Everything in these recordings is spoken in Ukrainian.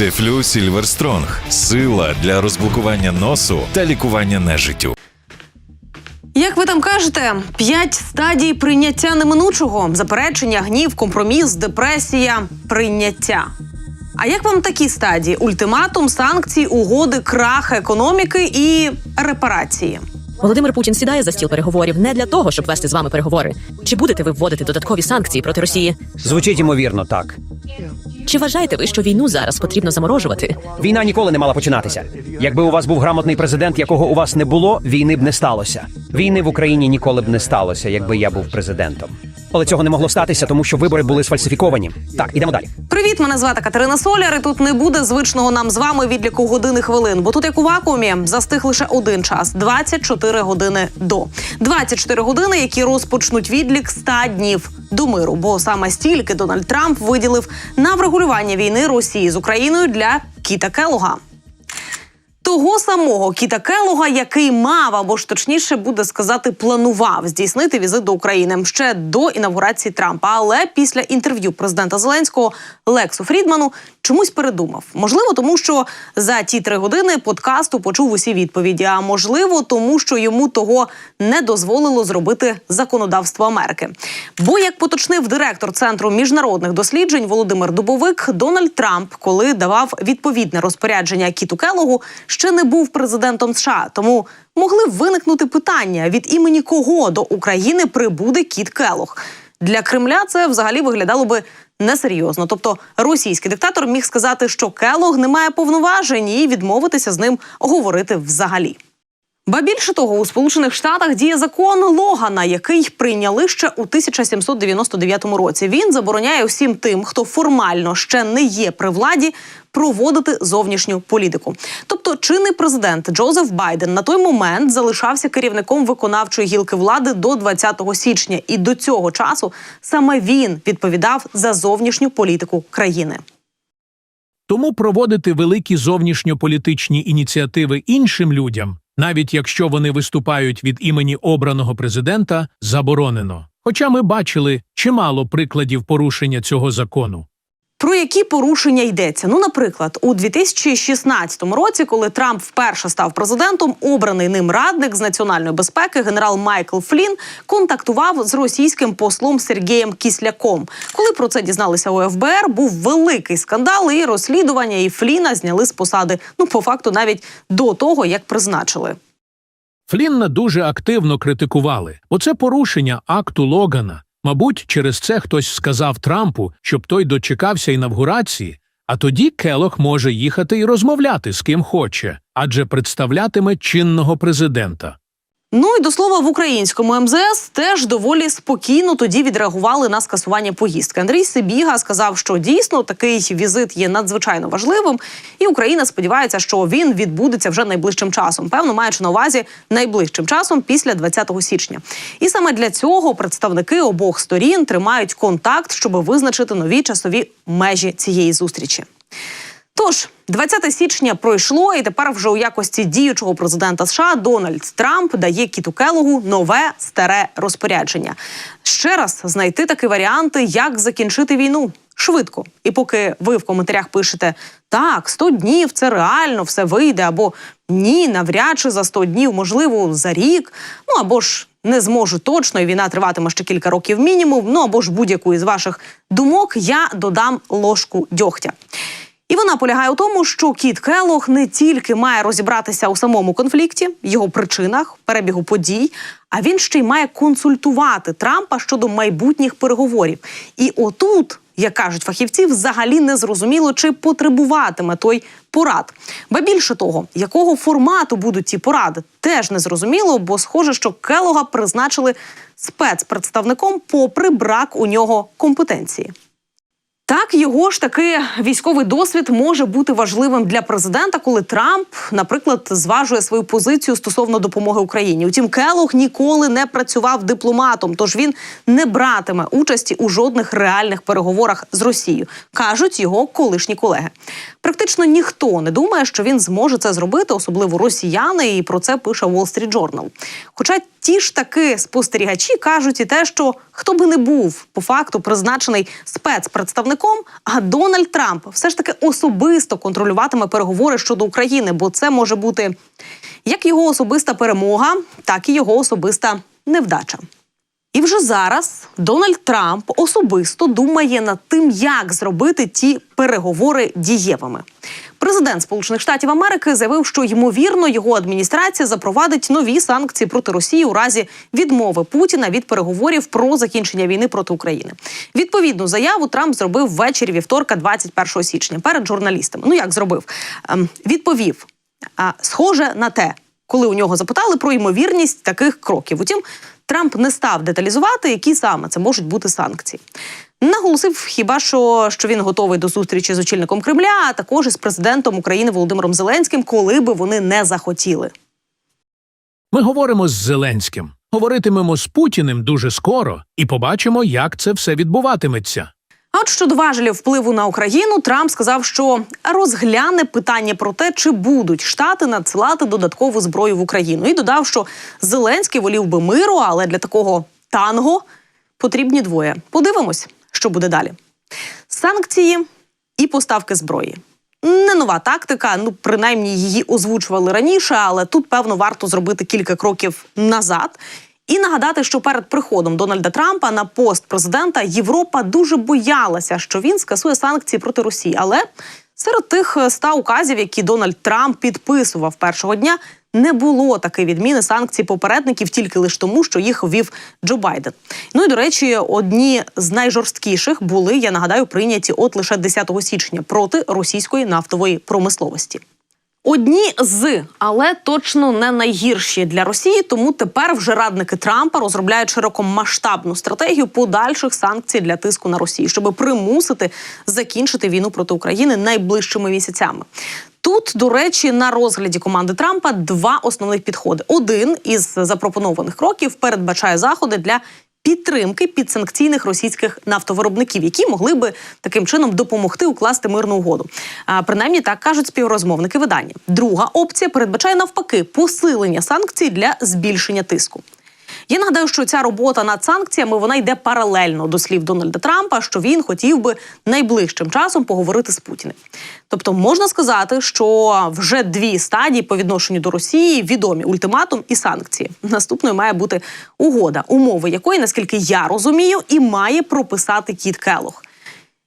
Дефлю Сільверстронг сила для розблокування носу та лікування нежиттю. Як ви там кажете, п'ять стадій прийняття неминучого: заперечення, гнів, компроміс, депресія, прийняття. А як вам такі стадії: ультиматум, санкції, угоди, крах економіки і репарації? Володимир Путін сідає за стіл переговорів не для того, щоб вести з вами переговори. Чи будете ви вводити додаткові санкції проти Росії? Звучить ймовірно, так. Чи вважаєте ви, що війну зараз потрібно заморожувати? Війна ніколи не мала починатися. Якби у вас був грамотний президент, якого у вас не було, війни б не сталося. Війни в Україні ніколи б не сталося, якби я був президентом. Але цього не могло статися, тому що вибори були сфальсифіковані. Так, ідемо далі. Привіт, мене звати Катерина Соляр. І тут не буде звичного нам з вами відліку години хвилин. Бо тут, як у вакуумі, застиг лише один час 24 години до 24 години, які розпочнуть відлік 100 днів до миру. Бо саме стільки Дональд Трамп виділив на врегулювання війни Росії з Україною для Кіта Келога. Того самого Кіта Келога, який мав або ж точніше буде сказати, планував здійснити візит до України ще до інавгурації Трампа. Але після інтерв'ю президента Зеленського Лексу Фрідману чомусь передумав. Можливо, тому що за ті три години подкасту почув усі відповіді. А можливо, тому що йому того не дозволило зробити законодавство Америки. Бо, як поточнив директор центру міжнародних досліджень Володимир Дубовик, Дональд Трамп, коли давав відповідне розпорядження Кіту Келогу, ще не був президентом США. Тому могли виникнути питання від імені кого до України прибуде Кіт Келох. Для Кремля це взагалі виглядало би несерйозно. Тобто російський диктатор міг сказати, що Келог не має повноважень і відмовитися з ним говорити взагалі. Ба більше того, у Сполучених Штатах діє закон Логана, який прийняли ще у 1799 році. Він забороняє усім тим, хто формально ще не є при владі, проводити зовнішню політику. Тобто, чинний президент Джозеф Байден на той момент залишався керівником виконавчої гілки влади до 20 січня, і до цього часу саме він відповідав за зовнішню політику країни. Тому проводити великі зовнішньополітичні ініціативи іншим людям, навіть якщо вони виступають від імені обраного президента, заборонено. Хоча ми бачили чимало прикладів порушення цього закону. Про які порушення йдеться? Ну, наприклад, у 2016 році, коли Трамп вперше став президентом, обраний ним радник з національної безпеки генерал Майкл Флін контактував з російським послом Сергієм Кісляком. Коли про це дізналися у ФБР, був великий скандал і розслідування, і Фліна зняли з посади. Ну, по факту, навіть до того, як призначили. Флінна дуже активно критикували, бо це порушення акту Логана. Мабуть, через це хтось сказав Трампу, щоб той дочекався інавгурації, а тоді Келох може їхати і розмовляти з ким хоче, адже представлятиме чинного президента. Ну і до слова, в українському МЗС теж доволі спокійно тоді відреагували на скасування поїздки. Андрій Сибіга сказав, що дійсно такий візит є надзвичайно важливим, і Україна сподівається, що він відбудеться вже найближчим часом. Певно, маючи на увазі найближчим часом після 20 січня. І саме для цього представники обох сторін тримають контакт, щоб визначити нові часові межі цієї зустрічі. Тож 20 січня пройшло, і тепер вже у якості діючого президента США Дональд Трамп дає Кіту Келогу нове старе розпорядження. Ще раз знайти такі варіанти, як закінчити війну швидко. І поки ви в коментарях пишете так, 100 днів це реально все вийде, або ні, навряд чи за 100 днів, можливо, за рік, ну або ж. Не зможу точно, і війна триватиме ще кілька років мінімум. Ну або ж будь-яку із ваших думок я додам ложку дьогтя. І вона полягає у тому, що Кіт Келох не тільки має розібратися у самому конфлікті, його причинах, перебігу подій, а він ще й має консультувати Трампа щодо майбутніх переговорів. І отут, як кажуть фахівці, взагалі не зрозуміло, чи потребуватиме той порад. Ба більше того, якого формату будуть ті поради, теж не зрозуміло, бо схоже, що Келога призначили спецпредставником, попри брак у нього компетенції. Так, його ж таки військовий досвід може бути важливим для президента, коли Трамп, наприклад, зважує свою позицію стосовно допомоги Україні. Утім, Келох ніколи не працював дипломатом, тож він не братиме участі у жодних реальних переговорах з Росією, кажуть його колишні колеги. Практично ніхто не думає, що він зможе це зробити, особливо росіяни, і про це пише Wall Street Journal. Хоча ті ж таки спостерігачі кажуть і те, що хто би не був по факту призначений спецпредставником, а Дональд Трамп все ж таки особисто контролюватиме переговори щодо України, бо це може бути як його особиста перемога, так і його особиста невдача. І вже зараз Дональд Трамп особисто думає над тим, як зробити ті переговори дієвими. Президент Сполучених Штатів Америки заявив, що ймовірно його адміністрація запровадить нові санкції проти Росії у разі відмови Путіна від переговорів про закінчення війни проти України. Відповідну заяву Трамп зробив ввечері вівторка, 21 січня, перед журналістами. Ну як зробив? Ем, відповів а, схоже на те, коли у нього запитали про ймовірність таких кроків. Утім, Трамп не став деталізувати, які саме це можуть бути санкції. Наголосив хіба що, що він готовий до зустрічі з очільником Кремля, а також із президентом України Володимиром Зеленським, коли би вони не захотіли. Ми говоримо з Зеленським, говоритимемо з Путіним дуже скоро і побачимо, як це все відбуватиметься. А от щодо важелів впливу на Україну, Трамп сказав, що розгляне питання про те, чи будуть штати надсилати додаткову зброю в Україну, і додав, що Зеленський волів би миру, але для такого танго потрібні двоє. Подивимось, що буде далі. Санкції і поставки зброї. Не нова тактика, ну принаймні її озвучували раніше, але тут певно варто зробити кілька кроків назад. І нагадати, що перед приходом Дональда Трампа на пост президента Європа дуже боялася, що він скасує санкції проти Росії. Але серед тих е, ста указів, які Дональд Трамп підписував першого дня, не було такої відміни санкцій попередників тільки лише тому, що їх ввів Джо Байден. Ну і до речі, одні з найжорсткіших були, я нагадаю, прийняті от лише 10 січня проти російської нафтової промисловості. Одні з, але точно не найгірші для Росії. Тому тепер вже радники Трампа розробляють широкомасштабну стратегію подальших санкцій для тиску на Росію, щоб примусити закінчити війну проти України найближчими місяцями. Тут, до речі, на розгляді команди Трампа два основних підходи. Один із запропонованих кроків передбачає заходи для підтримки підсанкційних російських нафтовиробників, які могли би таким чином допомогти укласти мирну угоду. А, принаймні так кажуть співрозмовники видання. Друга опція передбачає навпаки посилення санкцій для збільшення тиску. Я нагадаю, що ця робота над санкціями вона йде паралельно до слів Дональда Трампа, що він хотів би найближчим часом поговорити з Путіним. Тобто можна сказати, що вже дві стадії по відношенню до Росії відомі ультиматум і санкції. Наступною має бути угода, умови якої, наскільки я розумію, і має прописати Кіт Келох.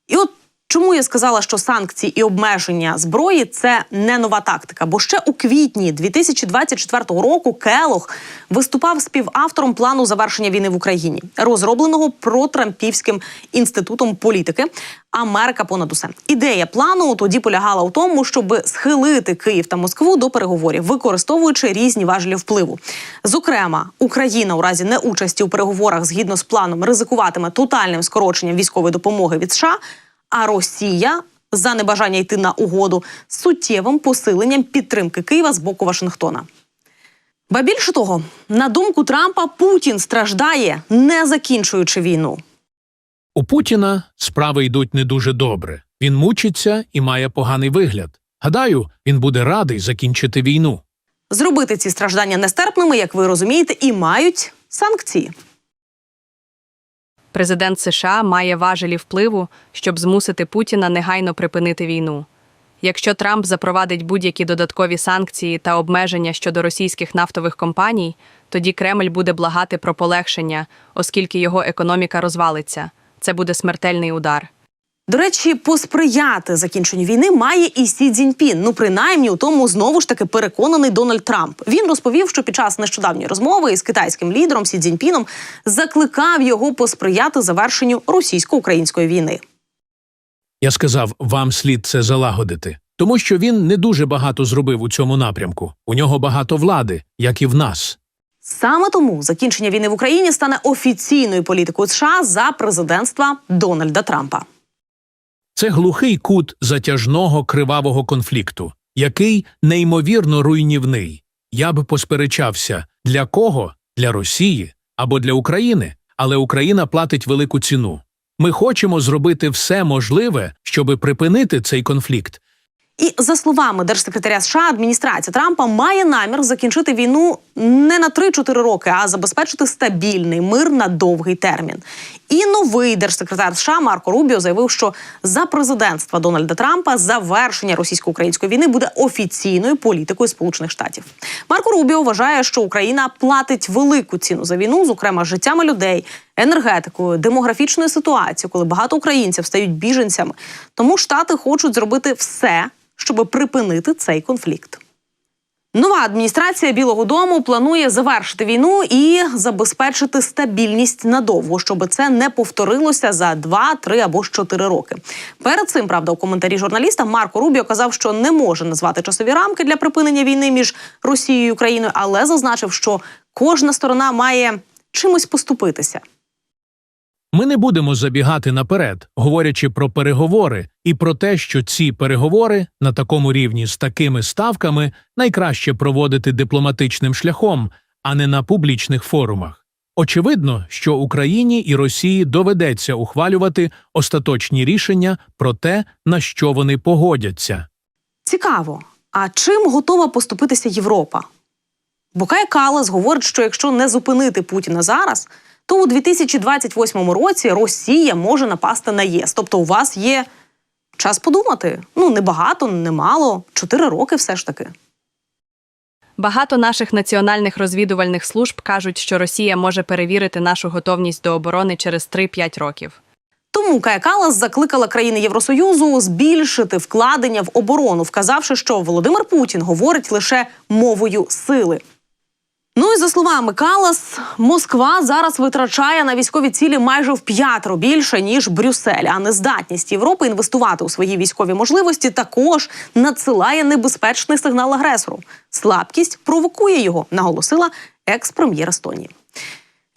І от чому я сказала, що санкції і обмеження зброї це не нова тактика. Бо ще у квітні 2024 року Келох виступав співавтором плану завершення війни в Україні, розробленого протрампівським інститутом політики. Америка понад усе. Ідея плану тоді полягала у тому, щоб схилити Київ та Москву до переговорів, використовуючи різні важелі впливу. Зокрема, Україна у разі неучасті у переговорах згідно з планом ризикуватиме тотальним скороченням військової допомоги від США, а Росія за небажання йти на угоду суттєвим посиленням підтримки Києва з боку Вашингтона. Ба більше того, на думку Трампа, Путін страждає, не закінчуючи війну. У Путіна справи йдуть не дуже добре. Він мучиться і має поганий вигляд. Гадаю, він буде радий закінчити війну. Зробити ці страждання нестерпними, як ви розумієте, і мають санкції. Президент США має важелі впливу, щоб змусити Путіна негайно припинити війну. Якщо Трамп запровадить будь-які додаткові санкції та обмеження щодо російських нафтових компаній, тоді Кремль буде благати про полегшення, оскільки його економіка розвалиться. Це буде смертельний удар. До речі, посприяти закінченню війни має і Сі Цзіньпін. Ну, принаймні, у тому знову ж таки переконаний Дональд Трамп. Він розповів, що під час нещодавньої розмови із китайським лідером Сі Цзіньпіном закликав його посприяти завершенню російсько-української війни. Я сказав, вам слід це залагодити, тому що він не дуже багато зробив у цьому напрямку. У нього багато влади, як і в нас. Саме тому закінчення війни в Україні стане офіційною політикою США за президентства Дональда Трампа. Це глухий кут затяжного кривавого конфлікту, який неймовірно руйнівний. Я б посперечався для кого? Для Росії або для України, але Україна платить велику ціну. Ми хочемо зробити все можливе, щоб припинити цей конфлікт. І за словами держсекретаря США, адміністрація Трампа має намір закінчити війну не на 3-4 роки, а забезпечити стабільний мир на довгий термін. І новий держсекретар США Марко Рубіо заявив, що за президентства Дональда Трампа завершення російсько-української війни буде офіційною політикою Сполучених Штатів. Марко Рубіо вважає, що Україна платить велику ціну за війну, зокрема життями людей, енергетикою, демографічною ситуацією, коли багато українців стають біженцями. Тому штати хочуть зробити все, щоб припинити цей конфлікт. Нова адміністрація Білого Дому планує завершити війну і забезпечити стабільність надовго, щоб це не повторилося за 2, 3 або ж 4 роки. Перед цим, правда, у коментарі журналіста Марко Рубіо казав, що не може назвати часові рамки для припинення війни між Росією і Україною, але зазначив, що кожна сторона має чимось поступитися. Ми не будемо забігати наперед, говорячи про переговори і про те, що ці переговори на такому рівні з такими ставками найкраще проводити дипломатичним шляхом, а не на публічних форумах. Очевидно, що Україні і Росії доведеться ухвалювати остаточні рішення про те, на що вони погодяться. Цікаво, а чим готова поступитися Європа? Бо Кая Калас говорить, що якщо не зупинити Путіна зараз, то у 2028 році Росія може напасти на ЄС. Тобто, у вас є час подумати. Ну, не багато, не мало, чотири роки все ж таки. Багато наших національних розвідувальних служб кажуть, що Росія може перевірити нашу готовність до оборони через 3-5 років. Тому Кая Калас закликала країни Євросоюзу збільшити вкладення в оборону, вказавши, що Володимир Путін говорить лише мовою сили. Ну і за словами Калас, Москва зараз витрачає на військові цілі майже в п'ятеро більше ніж Брюссель. А нездатність Європи інвестувати у свої військові можливості також надсилає небезпечний сигнал агресору. Слабкість провокує його, наголосила екс-прем'єр Естонії.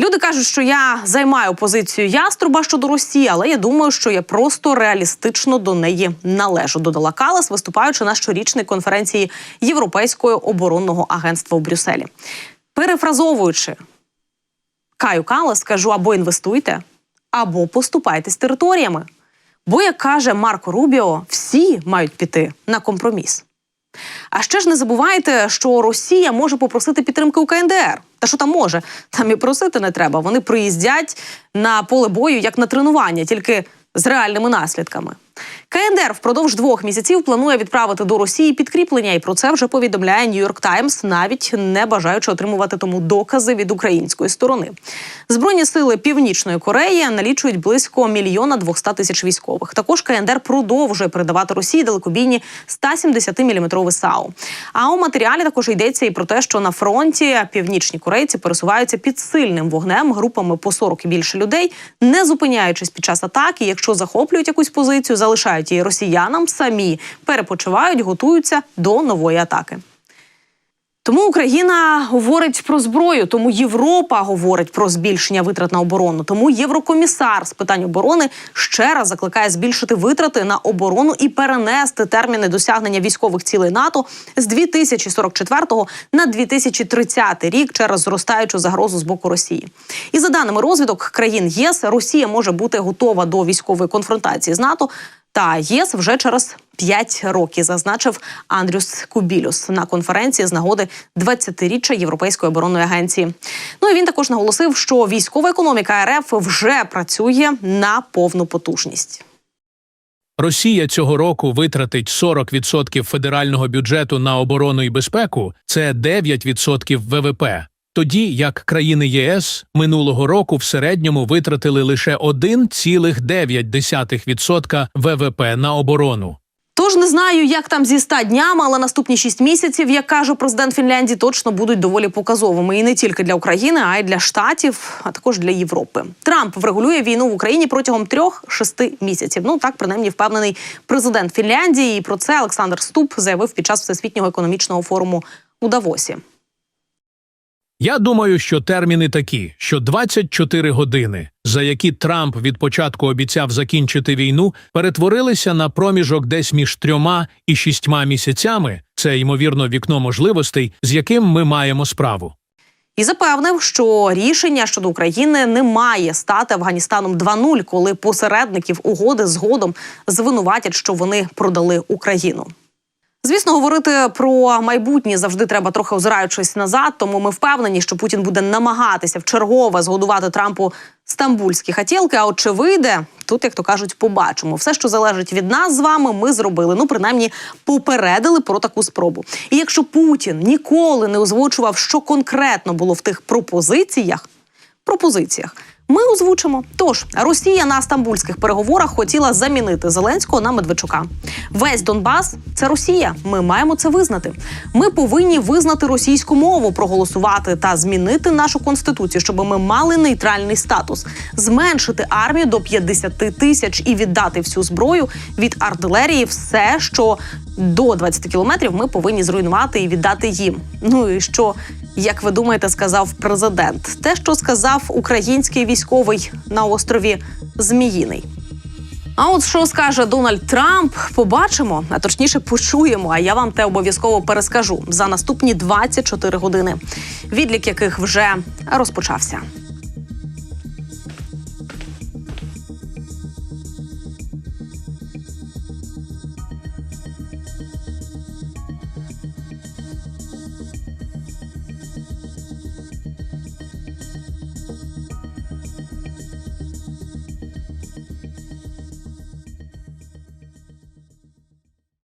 Люди кажуть, що я займаю позицію яструба щодо Росії, але я думаю, що я просто реалістично до неї належу. Додала Калас, виступаючи на щорічній конференції Європейського оборонного агентства у Брюсселі. Перефразовуючи Каю Калас, кажу або інвестуйте, або поступайтесь територіями. Бо, як каже Марко Рубіо, всі мають піти на компроміс. А ще ж не забувайте, що Росія може попросити підтримки у КНДР. Та що там може? Там і просити не треба. Вони приїздять на поле бою як на тренування, тільки з реальними наслідками. КНДР впродовж двох місяців планує відправити до Росії підкріплення, і про це вже повідомляє Нью-Йорк Таймс, навіть не бажаючи отримувати тому докази від української сторони. Збройні сили Північної Кореї налічують близько мільйона 200 тисяч військових. Також КНДР продовжує передавати Росії далекобійні 170-мм САУ. А у матеріалі також йдеться і про те, що на фронті північні корейці пересуваються під сильним вогнем групами по 40 і більше людей, не зупиняючись під час атаки. Якщо захоплюють якусь позицію, залишають її росіянам, самі перепочивають, готуються до нової атаки. Тому Україна говорить про зброю, тому Європа говорить про збільшення витрат на оборону. Тому єврокомісар з питань оборони ще раз закликає збільшити витрати на оборону і перенести терміни досягнення військових цілей НАТО з 2044 на 2030 рік через зростаючу загрозу з боку Росії. І за даними розвідок країн ЄС, Росія може бути готова до військової конфронтації з НАТО. Та ЄС вже через 5 років зазначив Андрюс Кубілюс на конференції з нагоди 20-річчя Європейської оборонної агенції. Ну і він також наголосив, що військова економіка РФ вже працює на повну потужність. Росія цього року витратить 40% федерального бюджету на оборону і безпеку це 9% ВВП. Тоді як країни ЄС минулого року в середньому витратили лише 1,9% ВВП на оборону. Тож не знаю, як там зі 100 днями, але наступні 6 місяців, як каже президент Фінляндії, точно будуть доволі показовими і не тільки для України, а й для штатів, а також для Європи. Трамп врегулює війну в Україні протягом 3-6 місяців. Ну так принаймні впевнений президент Фінляндії. І про це Олександр Ступ заявив під час всесвітнього економічного форуму у Давосі. Я думаю, що терміни такі, що 24 години, за які Трамп від початку обіцяв закінчити війну, перетворилися на проміжок десь між трьома і шістьма місяцями. Це ймовірно вікно можливостей, з яким ми маємо справу. І запевнив, що рішення щодо України не має стати Афганістаном 2.0, коли посередників угоди згодом звинуватять, що вони продали Україну. Звісно, говорити про майбутнє завжди треба трохи озираючись назад. Тому ми впевнені, що Путін буде намагатися вчергове згодувати Трампу стамбульські хотілки. А от чи вийде тут, як то кажуть, побачимо. Все, що залежить від нас з вами, ми зробили. Ну, принаймні, попередили про таку спробу. І якщо Путін ніколи не озвучував, що конкретно було в тих пропозиціях, пропозиціях. Ми озвучимо. Тож Росія на стамбульських переговорах хотіла замінити Зеленського на Медведчука. Весь Донбас це Росія. Ми маємо це визнати. Ми повинні визнати російську мову, проголосувати та змінити нашу конституцію, щоб ми мали нейтральний статус, зменшити армію до 50 тисяч і віддати всю зброю від артилерії, все, що до 20 кілометрів, ми повинні зруйнувати і віддати їм. Ну і що як ви думаєте, сказав президент? Те, що сказав український військовий на острові Зміїний. А от що скаже Дональд Трамп, побачимо, а точніше почуємо. А я вам те обов'язково перескажу за наступні 24 години, відлік яких вже розпочався.